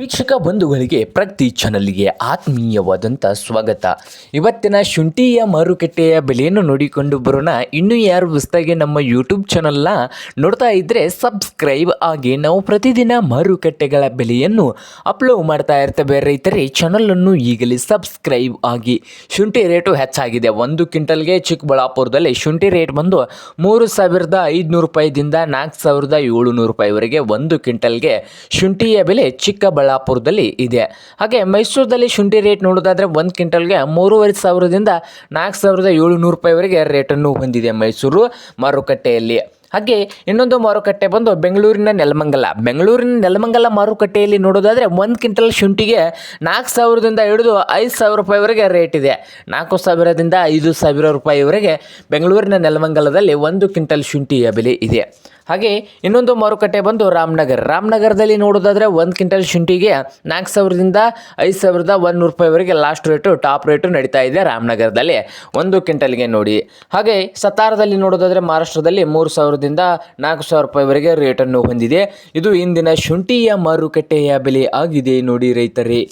ವೀಕ್ಷಕ ಬಂಧುಗಳಿಗೆ ಪ್ರತಿ ಚಾನಲ್ಗೆ ಆತ್ಮೀಯವಾದಂಥ ಸ್ವಾಗತ. ಇವತ್ತಿನ ಶುಂಠಿಯ ಮಾರುಕಟ್ಟೆಯ ಬೆಲೆಯನ್ನು ನೋಡಿಕೊಂಡು ಬರೋಣ. ಇನ್ನೂ ಯಾರು ಹೊಸದಾಗಿ ನಮ್ಮ ಯೂಟ್ಯೂಬ್ ಚಾನಲ್ನ ನೋಡ್ತಾ ಇದ್ದರೆ ಸಬ್ಸ್ಕ್ರೈಬ್ ಆಗಿ ನಾವು ಪ್ರತಿದಿನ ಮಾರುಕಟ್ಟೆಗಳ ಬೆಲೆಯನ್ನು ಅಪ್ಲೋಡ್ ಮಾಡ್ತಾ ಇರ್ತೇವೆ. ರೈತರೇ, ಚಾನಲನ್ನು ಈಗಲೇ ಸಬ್ಸ್ಕ್ರೈಬ್ ಆಗಿ. ಶುಂಠಿ ರೇಟು ಹೆಚ್ಚಾಗಿದೆ. ಒಂದು ಕ್ವಿಂಟಲ್ಗೆ ಚಿಕ್ಕಬಳ್ಳಾಪುರದಲ್ಲಿ ಶುಂಠಿ ರೇಟ್ ಬಂದು ಮೂರು ಸಾವಿರದ ಐದುನೂರು ರೂಪಾಯಿದಿಂದ ನಾಲ್ಕು ಸಾವಿರದ ಏಳುನೂರು ರೂಪಾಯಿವರೆಗೆ ಒಂದು ಕ್ವಿಂಟಲ್ಗೆ ಶುಂಠಿಯ ಬೆಲೆ ಚಿಕ್ಕಬಳ್ಳಾಪುರದಲ್ಲಿ ಇದೆ. ಹಾಗೆ ಮೈಸೂರಲ್ಲಿ ಶುಂಠಿ ರೇಟ್ ನೋಡೋದಾದರೆ ಒಂದು ಕ್ವಿಂಟಲ್ಗೆ ಮೂರುವರೆ ಸಾವಿರದಿಂದ ನಾಲ್ಕು ಸಾವಿರದ ಏಳುನೂರು ರೂಪಾಯಿವರೆಗೆ ರೇಟನ್ನು ಹೊಂದಿದೆ ಮೈಸೂರು ಮಾರುಕಟ್ಟೆಯಲ್ಲಿ. ಹಾಗೆ ಇನ್ನೊಂದು ಮಾರುಕಟ್ಟೆ ಬಂದು ಬೆಂಗಳೂರಿನ ನೆಲಮಂಗಲ. ಬೆಂಗಳೂರಿನ ನೆಲಮಂಗಲ ಮಾರುಕಟ್ಟೆಯಲ್ಲಿ ನೋಡೋದಾದರೆ ಒಂದು ಕ್ವಿಂಟಲ್ ಶುಂಠಿಗೆ ನಾಲ್ಕು ಸಾವಿರದಿಂದ ಹಿಡಿದು ಐದು ಸಾವಿರ ರೂಪಾಯಿವರೆಗೆ ರೇಟ್ ಇದೆ. ನಾಲ್ಕು ಸಾವಿರದಿಂದ ಐದು ಸಾವಿರ ರೂಪಾಯಿವರೆಗೆ ಬೆಂಗಳೂರಿನ ನೆಲಮಂಗಲದಲ್ಲಿ ಒಂದು ಕ್ವಿಂಟಲ್ ಶುಂಠಿಯ ಬೆಲೆ ಇದೆ. ಹಾಗೆ ಇನ್ನೊಂದು ಮಾರುಕಟ್ಟೆ ಬಂದು ರಾಮನಗರ. ರಾಮನಗರದಲ್ಲಿ ನೋಡೋದಾದರೆ ಒಂದು ಕ್ವಿಂಟಲ್ ಶುಂಠಿಗೆ ನಾಲ್ಕು ಸಾವಿರದಿಂದ ಐದು ಸಾವಿರದ ಒಂದು ರೂಪಾಯಿವರೆಗೆ ಲಾಸ್ಟ್ ರೇಟು ಟಾಪ್ ರೇಟು ನಡೀತಾ ಇದೆ ರಾಮನಗರದಲ್ಲಿ. ಒಂದು ಕ್ವಿಂಟಲ್ಗೆ ನೋಡಿ. ಹಾಗೆ ಸತಾರದಲ್ಲಿ ನೋಡೋದಾದರೆ ಮಹಾರಾಷ್ಟ್ರದಲ್ಲಿ ಮೂರು ಸಾವಿರದಿಂದ ನಾಲ್ಕು ಸಾವಿರ ರೂಪಾಯಿವರೆಗೆ ರೇಟನ್ನು ಹೊಂದಿದೆ. ಇದು ಇಂದಿನ ಶುಂಠಿಯ ಮಾರುಕಟ್ಟೆಯ ಬೆಲೆ ಆಗಿದೆ ನೋಡಿ ರೈತರೇ.